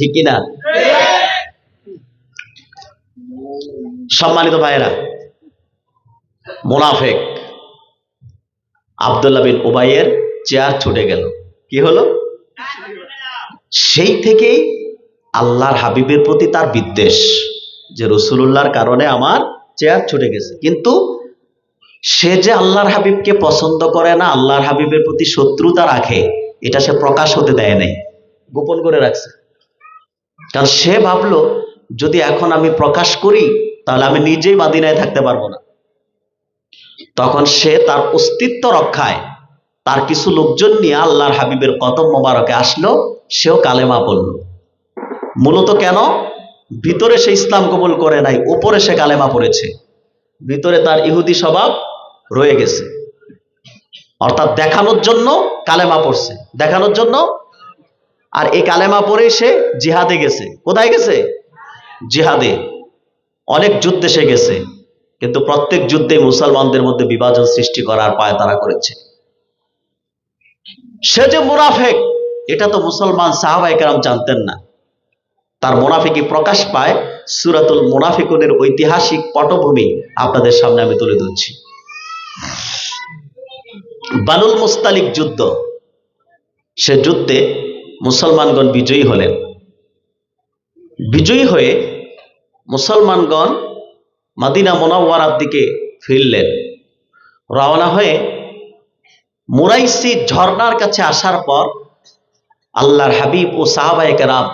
ঠিক কিনা? সম্মানিত ভাইয়েরা, মোনাফেক আবদুল্লাহ বিন উবাইয়ের চেয়ার ছুটে গেল। কি হলো? সেই থেকেই আল্লাহর হাবিবের প্রতি তার বিদ্বেষ যে রসুলুল্লাহর কারণে আমার চেয়ার ছুটে গেছে। কিন্তু সে যে আল্লাহর হাবিবকে পছন্দ করে না, আল্লাহর হাবিবের প্রতি শত্রুতা রাখে, এটা সে প্রকাশ হতে দেয় নাই। গোপন করে রাখছে। কারণ সে ভাবলো, যদি এখন আমি প্রকাশ করি, তাহলে আমি নিজেই মাদিনায় থাকতে পারব না। তখন সে তার অস্তিত্ব রক্ষায়, তার কিছু লোকজন নিয়ে আল্লাহর হাবিবের কদম মোবারকে আসলো, সেও কালেমা পড়ল। মূলত কেন? ভিতরে সে ইসলাম কবুল করে নাই, উপরে সে কালেমা পড়েছে। ভিতরে তার ইহুদি স্বভাব রয়ে গেছে। অর্থাৎ দেখানোর জন্য কালেমা পড়ছে। দেখানোর জন্য আর এই কালেমা পরে সে জিহাদে গেছে। কোথায় গেছে? জিহাদে। অনেক যুদ্ধে সে গেছে। কিন্তু প্রত্যেক যুদ্ধে মুসলমানদের মধ্যে বিভাজন সৃষ্টি করার পায় তারা করেছে। সে যে মুনাফেক, এটা তো মুসলমান সাহাবাই কেরাম জানতেন না। তার মোনাফিকি প্রকাশ পায়, সুরাতুল মোনাফিকুনের ঐতিহাসিক পটভূমি আপনাদের সামনে আমি তুলে ধরছি। বানুল মুস্তালিক যুদ্ধ। সে যুদ্ধে মুসলমানগণ বিজয়ী হলেন। বিজয়ী হয়ে মুসলমানগণ মাদিনা মোনাওয়ারার দিকে ফিরলেন। রওনা হয়ে মুরাইসি ঝর্ণার কাছে আসার পর আল্লাহর হাবিব ও সাহাবায়ে কেরাম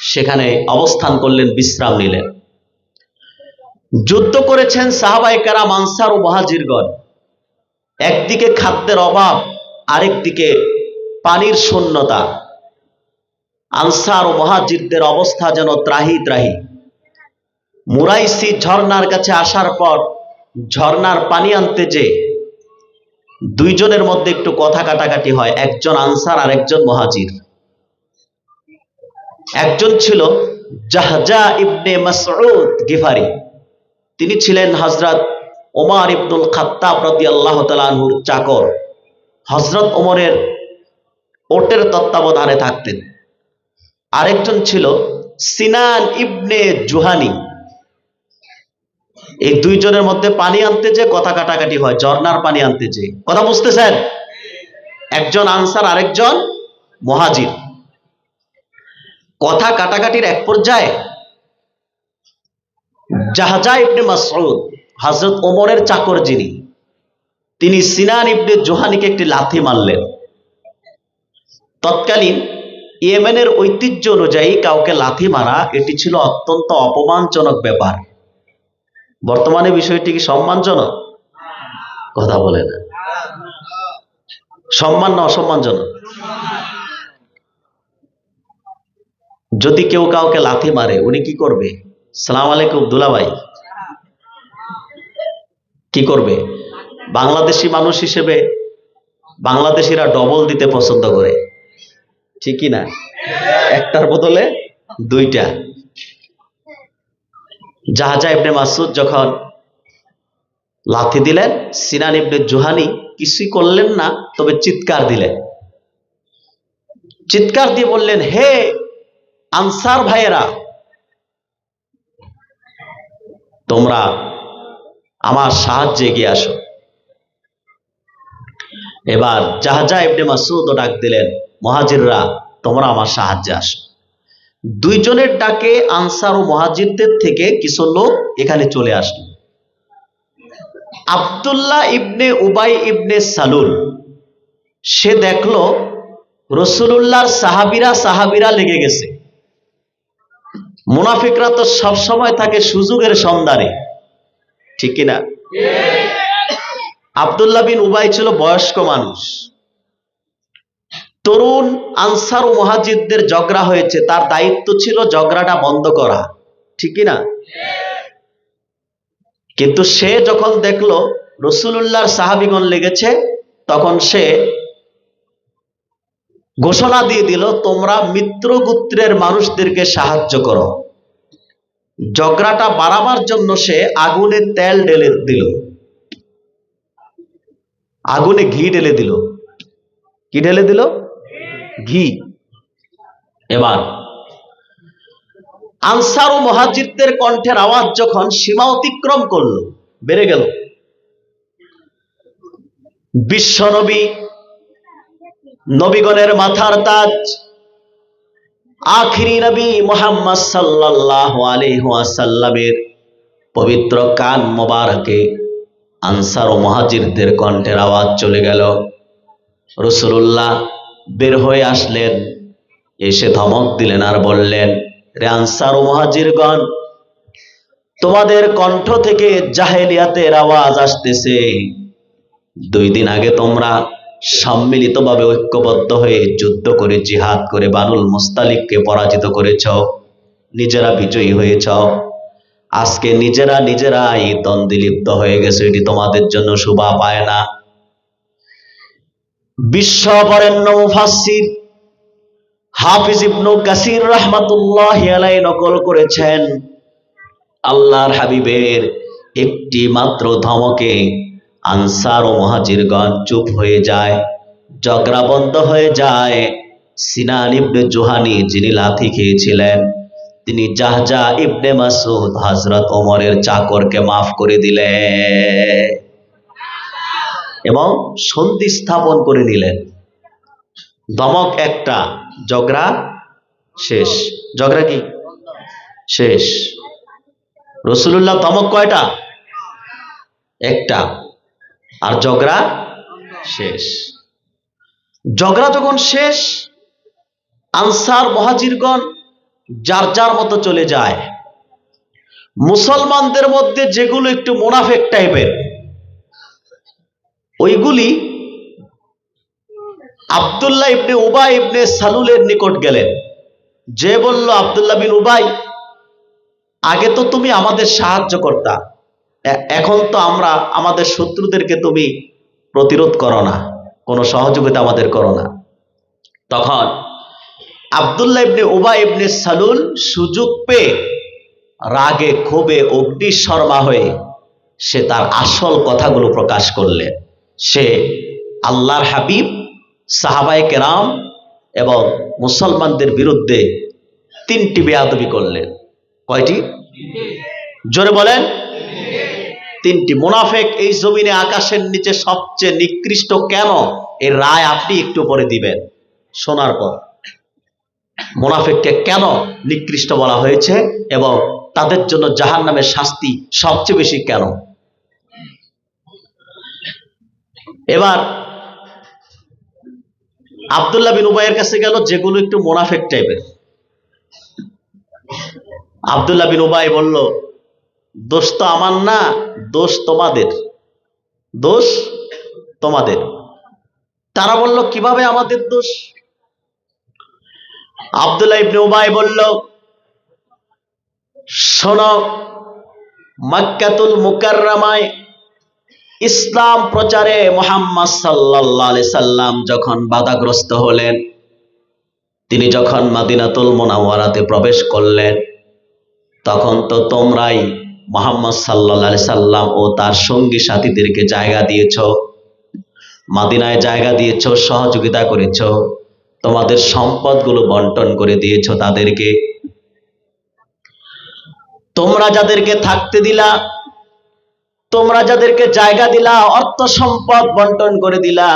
সেখানে অবস্থান করলেন, বিশ্রাম নিলেন। যুদ্ধ করেছেন সাহাবায়ে কেরাম, আনসার ও মহাজিরগণ। একদিকে খাদ্যের অভাব, আরেকদিকে পানির শূন্যতা। আনসার ও মহাজিরদের অবস্থা যেন ত্রাহি ত্রাহি। মুরাইসি ঝর্ণার কাছে আসার পর ঝর্ণার পানি আনতে যে দুইজনের মধ্যে একটু কথা কাটাকাটি হয়, একজন আনসার আর একজন মহাজির একজন ছিল জাহজা ইবনে মাসউদ গিফারি। তিনি ছিলেন হজরত ওমর ইবনুল খাত্তাব প্রতি তাআলা আনহুর চাকর। হজরত ওমরের ওটের তত্ত্বাবধানে থাকতেন। আরেকজন ছিল সিনান ইবনে জুহানি। এই দুইজনের মধ্যে পানি আনতে যে কথা কাটাকাটি হয় ঝর্ণার পানি আনতে যে। কথা বুঝতেছেন? একজন আনসার, আরেকজন মহাজির। কথা কাটাকাটির এক পর্যায়ে জাহাজা ইবনে মাসউদ, হযরত ওমরের চাকর যিনি, তিনি সিনান ইবনে জোহানিকে একটি লাথি মারলেন। তৎকালীন ইয়েমেনের ঐতিহ্য অনুযায়ী কাউকে লাথি মারা, এটি ছিল অত্যন্ত অপমানজনক ব্যাপার। বর্তমানে বিষয়টি কি সম্মানজনক? কথা বলে না। সম্মান না অসম্মানজনক? যদি কেউ কাউকে লাথি মারে, উনি কি করবে? সালাম আলাইকুম দুলাভাই। কি করবে? বাংলাদেশি মানুষ হিসেবে বাংলাদেশিরা ডবল দিতে পছন্দ করে। ঠিকই না? একটার বদলে দুইটা। জাহাজা ইবনে মাসুদ যখন লাথি দিলেন, সিনান ইবনে জুহানি কিছুই করলেন না, তবে চিৎকার দিলেন। চিৎকার দিয়ে বললেন, হে আনসার ভাইয়েরা, তোমরা আমার সাহায্যে এগিয়ে আসো। এবার জাহাজা ইবনে মাসুদ ও ডাক দিলেন মহাজিররা, তোমরা আমার সাহায্যে আসো। দুইজনের ডাকে আনসার ও মহাজিরদের থেকে কিছু লোক এখানে চলে আসলো। আবদুল্লাহ ইবনে উবাই ইবনে সালুল, সে দেখল রসুলুল্লাহর সাহাবিরা সাহাবিরা লেগে গেছে। মুনাফিকরা তো সব সময় থাকে সুযোগের সন্ধানে, ঠিক কিনা? আবদুল্লাহ বিন উবাই ছিল বয়স্ক মানুষ। তরুণ আনসার ও মহাজিদদের ঝগড়া হয়েছে। তার দায়িত্ব ছিল ঝগড়াটা বন্ধ করা। ঠিক না কিন্তু সে যখন দেখল রসুল্লাহর সাহাবিগণ লেগেছে, তখন সে ঘোষণা দিয়ে দিল, তোমরা মিত্রগোত্রের মানুষদেরকে সাহায্য করো। ঝগড়াটা বাড়াবার জন্য সে আগুনে তেল ঢেলে দিল। আগুনে ঘি ঢেলে দিল। কি ঢেলে দিল? ঘি। এবার, আনসার ও মহাজিরদের কণ্ঠের আওয়াজ যখন সীমা অতিক্রম করল, বেড়ে গেল। বিশ্বনবী নবীগণের মাথার তাজ, আখিরি নবী মোহাম্মদ সাল্লাল্লাহু আলাইহি ওয়াসাল্লামের পবিত্র কান মোবারকে আনসার ও মহাজিরদের কণ্ঠের আওয়াজ চলে গেল। রসুল্লাহ বের হয়ে আসলেন। এসে ধমক দিলেন আর বললেন, রে আনসার ও তোমাদের কণ্ঠ থেকে জাহেলিয়াতের আওয়াজ আসতেছে। দুই দিন আগে তোমরা সম্মিলিতভাবে ঐক্যবদ্ধ হয়ে যুদ্ধ করে, জিহাদ করে বানুল মুস্তালিককে পরাজিত করেছ, নিজেরা বিজয়ী হয়েছ। আজকে নিজেরা নিজেরাই এই দ্বন্দ্বে লিপ্ত হয়ে গেছে, এটি তোমাদের জন্য শোভা পায় না। বিশ্ব বরেণ্য মুফাসসির হাফিজ ইবনু কাসির রহমাতুল্লাহ আলাই নকল করেছেন। আল্লাহর হাবিবের একটি মাত্র ধমকে আনসার ও মহাজিরগণ চুপ হয়ে যায় জগরা বন্ধ হয়ে যায়। সিনান ইবনে জোহানি যিনি লাথি খেয়েছিলেন, তিনি জাহজা ইবনে মাসুদ হজরত ওমরের চাকরকে মাফ করে দিলেন। এবং সন্ধি স্থাপন করে নিলেন দমক একটা জগরা শেষ। জগরা কি? শেষ। রসুল্লাহ দমক কয়টা? একটা। আর জগরা শেষ। জগরা যখন শেষ, আনসার মহাজিরগণ যার যার মতো চলে যায়। মুসলমানদের মধ্যে যেগুলো একটু মোনাফেক টাইপের ওইগুলি আবদুল্লাহ ইবনে উবাই ইবনে সালুলের নিকট গেলেন। যে বলল, আবদুল্লাহ বিন উবাই, আগে তো তুমি আমাদের সাহায্য করতা এখন তো আমরা আমাদের শত্রুদেরকে তুমি প্রতিরোধ করো না, কোনো সহযোগিতা আমাদের করো না। তখন আবদুল্লাহ ইবনে উবাই ইবনে সালুল সুযোগ পেয়ে রাগে ক্ষোভে অগ্নিশর্মা হয়ে সে তার আসল কথাগুলো প্রকাশ করলেন। সে আল্লাহর হাবিব, সাহাবায়ে কেরাম এবং মুসলমানদের বিরুদ্ধে তিনটি বেয়াদবি করলেন। কয়টি? জোরে বলেন। তিনটি। মুনাফেক এই জমিনে আকাশের নিচে সবচেয়ে নিকৃষ্ট কেন? এর রায় আপনি একটু পরে দিবেন। শোনার পর। মুনাফেককে কেন নিকৃষ্ট বলা হয়েছে এবং তাদের জন্য জাহান নামের শাস্তি সবচেয়ে বেশি কেন? এবার আবদুল্লাহ বিন উবাইয়ের কাছে গেল যেগুলো একটু মোনাফেক টাইপের। আবদুল্লাহ বিন উবাই বলল, দোষ তো আমার না, দোষ তোমাদের। দোষ তোমাদের। তারা বলল, কীভাবে আমাদের দোষ? আবদুল্লাহ ইবনে উবাই বলল, শোনো, মক্কাতুল মুকাররমায় ইসলাম প্রচারে মোহাম্মদ আলাইহি সাল্লাম যখন বাধাগ্রস্ত হলেন, তিনি যখন মাদিনাতুল মোনাওয়ারাতে প্রবেশ করলেন, তখন তো তোমরাই মোহাম্মদ আলাইহি সাল্লাম ও তার সঙ্গী সাথীদেরকে জায়গা দিয়েছ, মাদিনায় জায়গা দিয়েছ, সহযোগিতা করেছ, তোমাদের সম্পদগুলো বন্টন করে দিয়েছ তাদেরকে। তোমরা যাদেরকে থাকতে দিলা তোমরা যাদেরকে জায়গা দিলা, অর্থ সম্পদ বন্টন করে দিলা,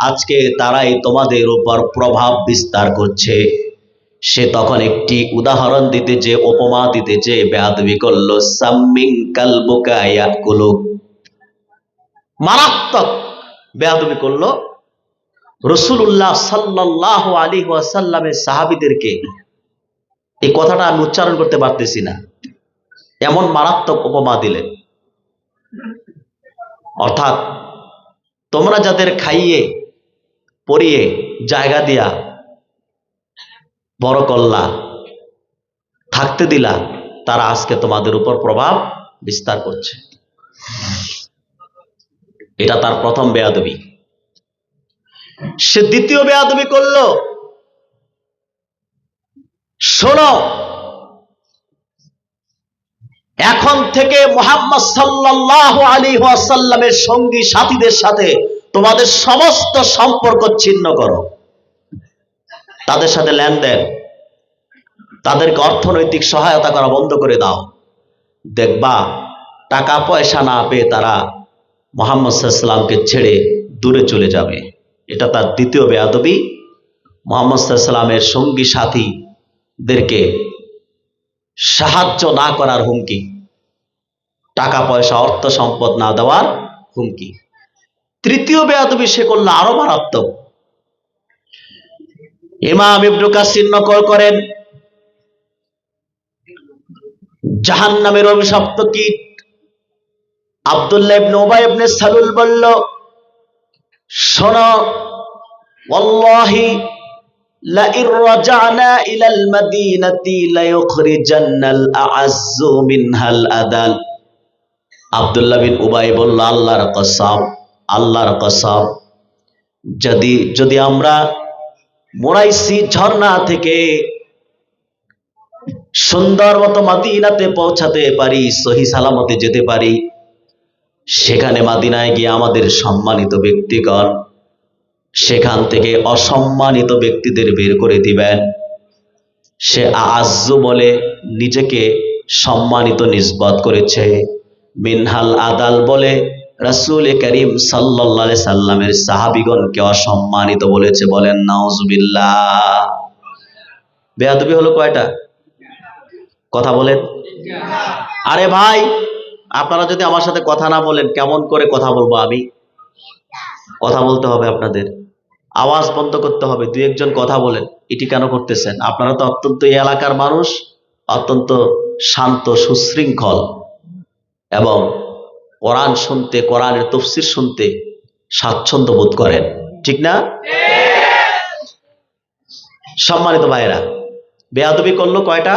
আজকে তারাই তোমাদের উপর প্রভাব বিস্তার করছে। সে তখন একটি উদাহরণ দিতে যে, উপমা দিতে যে বেয়াদবি করল, সাম্মিং কালবুকা ইয়াকুলু। মারাত্মক বেয়াদবি করল। রসুল্লাহ সাল্লাহ আলী ওয়াসাল্লামের সাহাবিদেরকে এই কথাটা আমি উচ্চারণ করতে পারতেছি না। এমন মারাত্মক উপমা দিলেন। অর্থাৎ তোমরা যাদের খাইয়ে, পরিয়ে জায়গা দিয়া বড় করলা, থাকতে দিলা, তারা আজকে তোমাদের উপর প্রভাব বিস্তার করছে। এটা তার প্রথম বেয়াদবি। সে দ্বিতীয় বেয়াদবি করল। শোনো এখন থেকে মোহাম্মদ সাল্লাহ আলী ওয়াসাল্লামের সঙ্গী সাথীদের সাথে তোমাদের সমস্ত সম্পর্ক ছিন্ন করো। তাদের সাথে লেনদেন, তাদেরকে অর্থনৈতিক সহায়তা করা বন্ধ করে দাও। দেখবা, টাকা পয়সা না পেয়ে তারা মোহাম্মদ সাল্লামকে ছেড়ে দূরে চলে যাবে। এটা তার দ্বিতীয় বেয়াদবি। মোহাম্মদ সাল্লামের সঙ্গী সাথীদেরকে সাহায্য না করার হুমকি। টাকা, পয়সা, অর্থ সম্পদ না দেওয়ার হুমকি। তৃতীয় বেয়াদবি সে করল আরও মারাত্মক। ইমাম ইবনু কাসির নকল করেন জাহান নামের অভিশপ্ত কীট। আব্দুল্লাহ ইবনে সালুল বলল, শোনো لئن رجعنا إلى المدينة ليخرجن الأعز منها الأذل আব্দুল্লাহ বিন উবাই বলল আল্লাহর কসম আল্লাহর কসম যদি যদি আমরা মোরাইসি ঝর্ণা থেকে সুন্দর মতো মাদিনাতে পৌঁছাতে পারি সহি সালামতে যেতে পারি সেখানে মাদিনায় গিয়ে আমাদের সম্মানিত ব্যক্তিগণ সেখান থেকে অসম্মানিত ব্যক্তিদের বের করে দিবেন। সে আজ্জু বলে নিজেকে সম্মানিত নিসবত করেছে। মিনহাল আদাল বলে রাসূল করিম আলাইহি সাল্লামের সাহাবীগণকে অসম্মানিত বলেছে বলেন, নাউজুবিল্লাহ। বেয়াদবি হলো কয়টা? কথা বলেন। আরে ভাই, আপনারা যদি আমার সাথে কথা না বলেন, কেমন করে কথা বলব আমি? কথা বলতে হবে আপনাদের। আওয়াজ বন্ধ করতে হবে, দুই একজন কথা বলেন, এটি কেন করতেছেন? আপনারা তো অত্যন্ত এই এলাকার মানুষ, অত্যন্ত শান্ত, সুশৃঙ্খল এবং কোরআন শুনতে, কোরআনের তফসির শুনতে স্বাচ্ছন্দ্য বোধ করেন। ঠিক না? সম্মানিত ভাইয়েরা, বেয়াদবি করল কয়টা?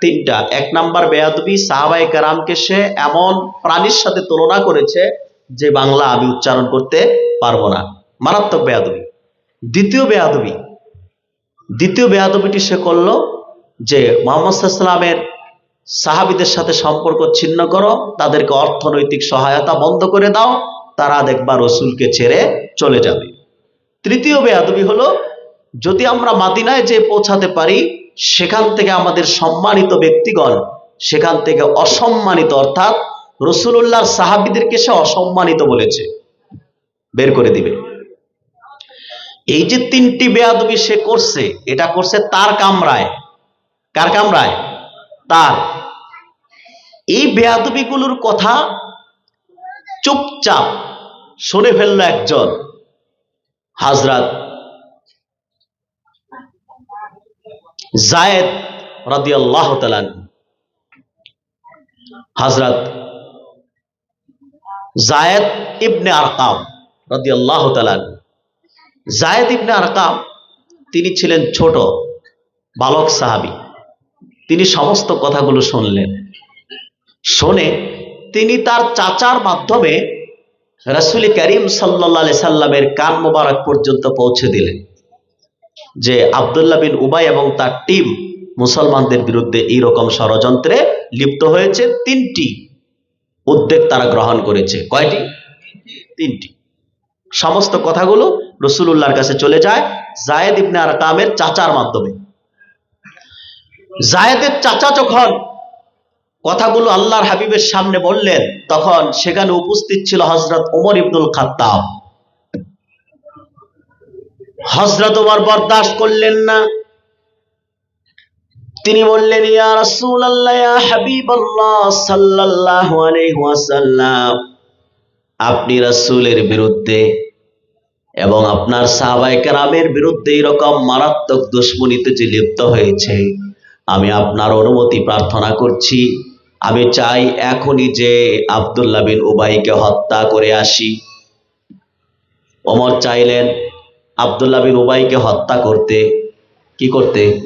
তিনটা। এক নাম্বার বেয়াদবি সাহাবাই কারামকে সে এমন প্রাণীর সাথে তুলনা করেছে যে বাংলা আমি উচ্চারণ করতে পারব না। মারাত্মক বেয়াদবি। দ্বিতীয় বেয়াদবি। দ্বিতীয় বেয়াদবিটি সে করল যে মোহাম্মদ সাল্লামের সাহাবিদের সাথে সম্পর্ক ছিন্ন করো, তাদেরকে অর্থনৈতিক সহায়তা বন্ধ করে দাও, তারা দেখবা রসুলকে ছেড়ে চলে যাবে। তৃতীয় বেয়াদবি হলো, যদি আমরা মাদিনায় যে পৌঁছাতে পারি, সেখান থেকে আমাদের সম্মানিত ব্যক্তিগণ, সেখান থেকে অসম্মানিত অর্থাৎ রসুল্লাহর সাহাবিদেরকে সে অসম্মানিত বলেছে। বের করে দিবে। এই যে তিনটি বেয়াদবি সে করছে, এটা করছে তার কামরায়। কার কামরায়? তার। এই বেয়াদবিগুলোর কথা চুপচাপ শুনে ফেলল একজন, হাজরাত জায়েদ রাদিয়াল্লাহু তাআলা হাজরাত জায়েদ ইবনে আরকাম রাদিয়াল্লাহু তাআলা জায়েদ ইবনে আরকাম, তিনি ছিলেন ছোট, বালক সাহাবি। তিনি সমস্ত কথাগুলো শুনলেন। শুনে তিনি তার চাচার মাধ্যমে রাসূল করিম আলাইহি সাল্লামের কান মোবারক পর্যন্ত পৌঁছে দিলেন যে আবদুল্লাহ বিন উবাই এবং তার টিম মুসলমানদের বিরুদ্ধে এই রকম ষড়যন্ত্রে লিপ্ত হয়েছে তিনটি উদ্যোগ তারা গ্রহণ করেছে। কয়টি? তিনটি। সমস্ত কথাগুলো রসুলুল্লাহর কাছে চলে যায় জায়েদ ইবনে আরকামের চাচার মাধ্যমে। জায়েদের চাচা যখন কথাগুলো আল্লাহর হাবিবের সামনে বললেন, তখন সেখানে উপস্থিত ছিল হজরত ওমর ইবনুল খাত্তাব। হজরত ওমর বরদাস্ত করলেন না। তিনি বললেন, ইয়া রাসূলুল্লাহ, ইয়া হাবিবাল্লাহ সাল্লাল্লাহু আলাইহি ওয়াসাল্লাম, আপনি রাসূলের বিরুদ্ধে এবং আপনার সাহাবায়ে কেরামের বিরুদ্ধে এরকম মারাত্মক দুশ্মনীতে যে লিপ্ত হয়েছে, আমি আপনার অনুমতি প্রার্থনা করছি। আমি চাই এখনই যে আব্দুল্লাহ বিন উবাইকে হত্যা করে আসি। ওমর চাইলেন আব্দুল্লাহ বিন উবাইকে হত্যা করতে। কি করতে?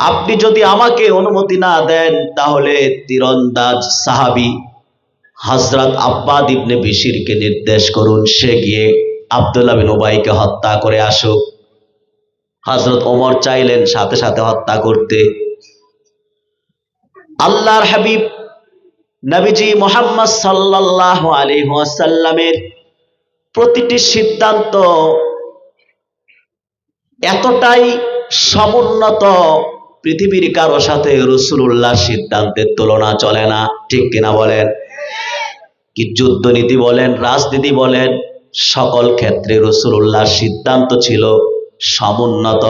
আপনি যদি আমাকে অনুমতি না দেন, তাহলে তীরন্দাজ সাহাবি হজরত আব্বাদ ইবনে বিশিরকে নির্দেশ করুন, সে গিয়ে আবদুল্লাহ বিন উবাইকে হত্যা করে আসুক। হজরত ওমর চাইলেন সাথে সাথে হত্যা করতে। আল্লাহর হাবিব নবীজি মোহাম্মদ সাল্লাল্লাহু আলাইহি ওয়াসাল্লামের প্রতিটি সিদ্ধান্ত এতটাই সমুন্নত পৃথিবীর কারও সাথে রসুল্লাহ সিদ্ধান্তের তুলনা চলে না। ঠিক কিনা বলেন? কি যুদ্ধনীতি বলেন, রাজনীতি বলেন, সকল ক্ষেত্রে রসুল্লাহর সিদ্ধান্ত ছিল সমুন্নত।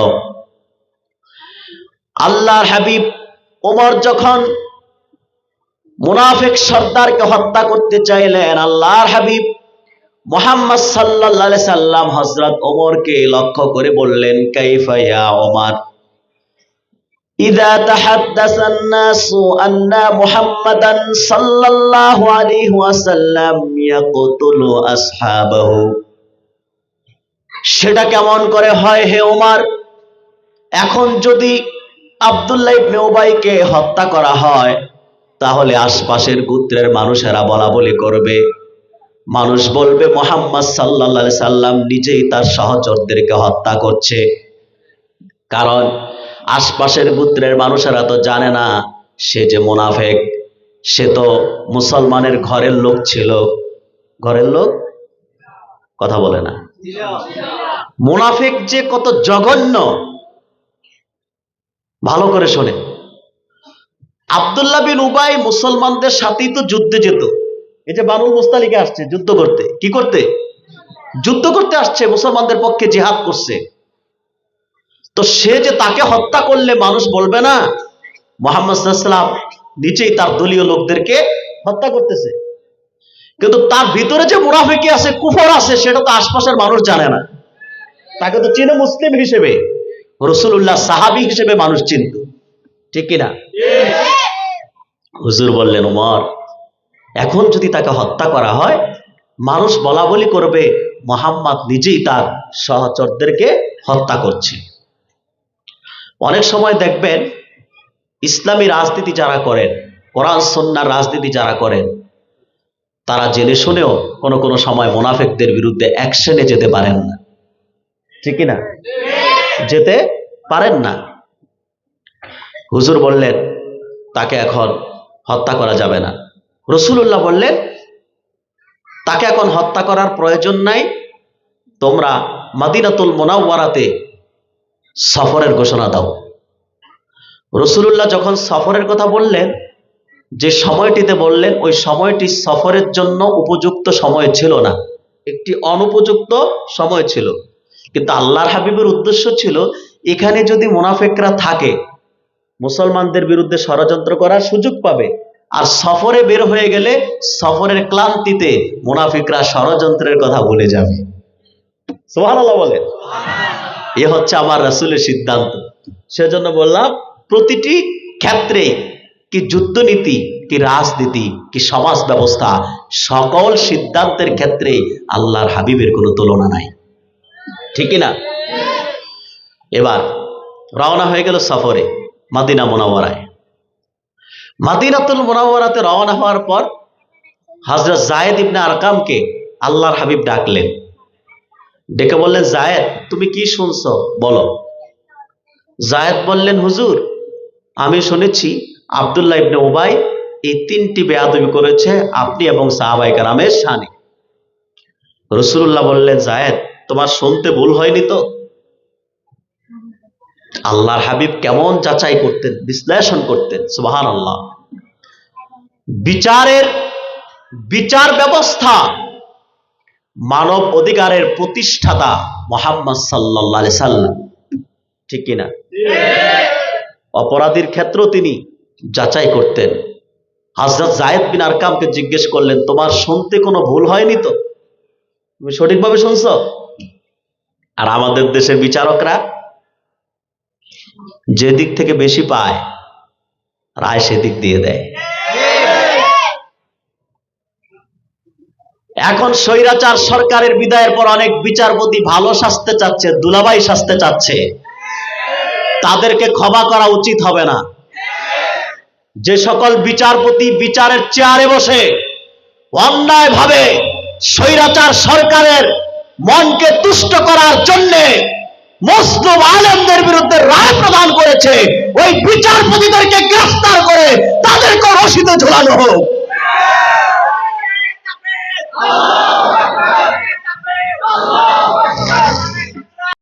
আল্লাহর হাবিব ওমর যখন মুনাফিক সর্দারকে হত্যা করতে চাইলেন, আল্লাহর হাবিব মোহাম্মদ সাল্লাল্লাহু সাল্লাম হযরত ওমরকে লক্ষ্য করে বললেন, কাইফা ইয়া ওমর إذا تحدث الناس أن محمدا صلى الله عليه وسلم يقتل أصحابه সেটা কেমন করে হয় হে ওমর এখন যদি আব্দুল্লাহ ইবনে উবাইকে হত্যা করা হয় তাহলে আশপাশের গোত্রের মানুষেরা বলা বলি করবে মানুষ বলবে মোহাম্মদ সাল্লা সাল্লাম নিজেই তার সহচরদেরকে হত্যা করছে কারণ আশপাশের গোত্রের মানুষেরা তো জানে না, সে যে মোনাফেক। সে তো মুসলমানের ঘরের লোক ছিল। ঘরের লোক? কথা বলে না। মুনাফিক যে কত জঘন্য, ভালো করে শোনে আবদুল্লাহ বিন উবাই মুসলমানদের সাথেই তো যুদ্ধে যেত। এই যে বানুল মুস্তালিকে আসছে যুদ্ধ করতে। কি করতে? যুদ্ধ করতে আসছে, মুসলমানদের পক্ষে জিহাদ করছে। তো সে যে তাকে হত্যা করলে মানুষ বলবে না, মোহাম্মদ নিচেই তার দলীয় লোকদেরকে হত্যা করতেছে। কিন্তু তার ভিতরে যে মুনাফিকি আছে, কুফর আছে, সেটা তো আশপাশের মানুষ জানে না। তাকে তো চিনে মুসলিম হিসেবে রসুল্লাহ সাহাবি হিসেবে মানুষ চিনত। ঠিক কিনা? হুজুর বললেন, উমর, এখন যদি তাকে হত্যা করা হয়, মানুষ বলা বলি করবে, মোহাম্মদ নিজেই তার সহচরদেরকে হত্যা করছে। অনেক সময় দেখবেন ইসলামী রাজনীতি যারা করেন, কোরআন সন্ন্যার রাজনীতি যারা করেন, তারা জেনে শুনেও কোনো কোনো সময় মোনাফেকদের বিরুদ্ধে অ্যাকশনে যেতে পারেন না। ঠিক না যেতে পারেন না। হুজুর বললেন, তাকে এখন হত্যা করা যাবে না। রসুল্লাহ বললেন, তাকে এখন হত্যা করার প্রয়োজন নাই। তোমরা মাদিনাতুল মোনাওয়ারাতে সফরের ঘোষণা দাও। রসুল্লাহ যখন সফরের কথা বললেন, যে সময়টিতে বললেন, ওই সময়টি সফরের জন্য উপযুক্ত সময় ছিল না। একটি অনুপযুক্ত সময় ছিল। কিন্তু আল্লাহর হাবিবের উদ্দেশ্য ছিল, এখানে যদি মুনাফেকরা থাকে, মুসলমানদের বিরুদ্ধে ষড়যন্ত্র করার সুযোগ পাবে। আর সফরে বের হয়ে গেলে সফরের ক্লান্তিতে মুনাফিকরা ষড়যন্ত্রের কথা ভুলে যাবে। সোহানাল্লাহ বলেন। এ হচ্ছে আমার রাসুলের সিদ্ধান্ত। সেজন্য বললাম, প্রতিটি ক্ষেত্রে কি যুদ্ধনীতি, কি রাজনীতি, কি সমাজ ব্যবস্থা, সকল সিদ্ধান্তের ক্ষেত্রে আল্লাহর হাবিবের কোনো তুলনা নাই। ঠিক না? এবার রওনা হয়ে গেল সফরে মাদিনা মোনাওয়ারায়। মাদিনাতুল মোনাওয়ারাতে রওনা হওয়ার পর হজরত জায়েদ ইবনে আরকামকে আল্লাহর হাবিব ডাকলেন। ডেকে বললেন জায়েদ, তুমি কি শুনছ? বলো। জায়েদ বললেন, হুজুর, আমি শুনেছি আবদুল্লাহ ইবনে উবাই এই তিনটি বেয়াদবি করেছে আপনি এবং সাহাবাই কারামের শানে। রসুল্লাহ বললেন, জায়েদ, তোমার শুনতে ভুল হয়নি তো? আল্লাহর হাবিব কেমন যাচাই করতেন, বিশ্লেষণ করতেন সুবাহান আল্লাহ বিচারের বিচার ব্যবস্থা মানব অধিকারের প্রতিষ্ঠাতা মোহাম্মদ সাল্লাহ সাল্লাম। ঠিক কিনা? অপরাধীর ক্ষেত্রেও তিনি যাচাই করতেন। হাজরত জায়েদ বিন আরকামকে জিজ্ঞেস করলেন, তোমার শুনতে কোনো ভুল হয়নি তো? তুমি সঠিকভাবে শুনছ? আর আমাদের দেশের বিচারকরা যে দিক থেকে বেশি পায়, রায় সেদিক দিয়ে দেয়। এখন স্বৈরাচার সরকারের বিদায়ের পর অনেক বিচারপতি ভালো শাস্তে চাচ্ছে দুলাবাই শাস্তে চাচ্ছে। তাদেরকে ক্ষমা করা উচিত হবে না। যে সকল বিচারপতি বিচারের চেয়ারে বসে অন্যায় ভাবে স্বৈরাচার সরকারের মনকে তুষ্ট করার জন্যে মুসলিম আলেমদের বিরুদ্ধে রায় প্রদান করেছে, ওই বিচারপতিদেরকে গ্রেফতার করে তাদেরকে রশিদে ঝোলানো হোক। Oh.